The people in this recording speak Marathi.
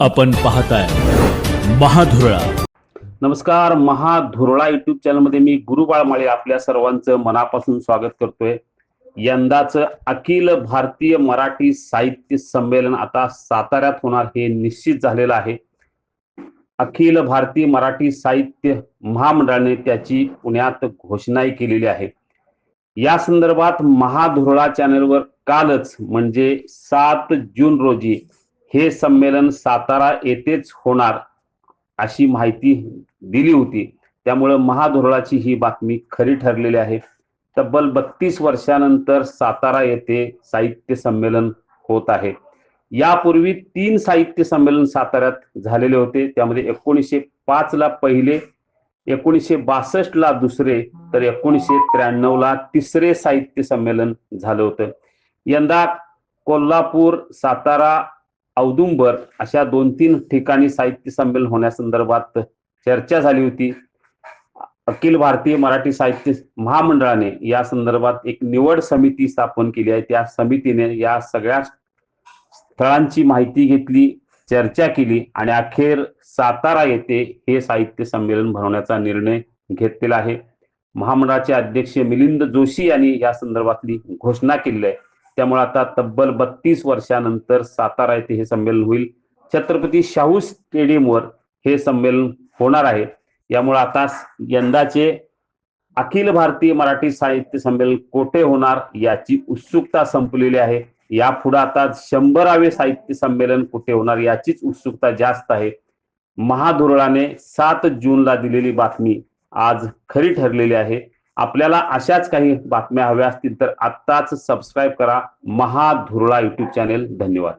आपण पाहताय महाधुरळा. नमस्कार महाधुरळा युट्यूब चॅनलमध्ये मी गुरुबाळ माळे आपल्या सर्वांचं मनापासून स्वागत करतोय. यंदाचं अखिल भारतीय मराठी साहित्य संमेलन आता साताऱ्यात होणार हे निश्चित झालेलं आहे. अखिल भारतीय मराठी साहित्य महामंडळाने त्याची पुण्यात घोषणाही केलेली आहे. या संदर्भात महाधुरळा चॅनलवर कालच म्हणजे सात जून रोजी हे संमेलन सातारा येथेच होणार अशी माहिती दिली होती. त्यामुळं महाधोरणाची ही बातमी खरी ठरलेली आहे. तब्बल बत्तीस वर्षानंतर सातारा येथे साहित्य संमेलन होत आहे. यापूर्वी तीन साहित्य संमेलन साताऱ्यात झालेले होते. त्यामध्ये एकोणीसशे पाच ला पहिले एकोणीसशे बासष्ट ला दुसरे तर एकोणीसशे त्र्याण्णव ला तिसरे साहित्य संमेलन झालं होतं. यंदा कोल्हापूर सातारा औदुंबर अशा दोन तीन ठिकाणी साहित्य संमेलन होण्यासंदर्भात चर्चा झाली होती. अखिल भारतीय मराठी साहित्य महामंडळाने या संदर्भात एक निवड समिती स्थापन केली आहे. त्या समितीने या सगळ्या स्थळांची माहिती घेतली चर्चा केली आणि अखेर सातारा येथे हे साहित्य संमेलन भरवण्याचा निर्णय घेतलेला आहे. महामंडळाचे अध्यक्ष मिलिंद जोशी यांनी या संदर्भातली घोषणा केलेली आहे. त्यामुळे आता तब्बल बत्तीस वर्षानंतर सातारा येथे हे संमेलन होईल. छत्रपती शाहू स्टेडियमवर हे संमेलन होणार आहे. यामुळे आता यंदाचे अखिल भारतीय मराठी साहित्य संमेलन कोठे होणार याची उत्सुकता संपलेली आहे. यापुढे आता शंभरावे साहित्य संमेलन कुठे होणार याचीच उत्सुकता जास्त आहे. महाधुरळाने सात जूनला दिलेली बातमी आज खरी ठरलेली आहे. आपल्याला अशाच काही बातम्या हव्या असतील तर आत्ताच सबस्क्राईब करा. महाधुरळा युट्यूब चॅनेल धन्यवाद.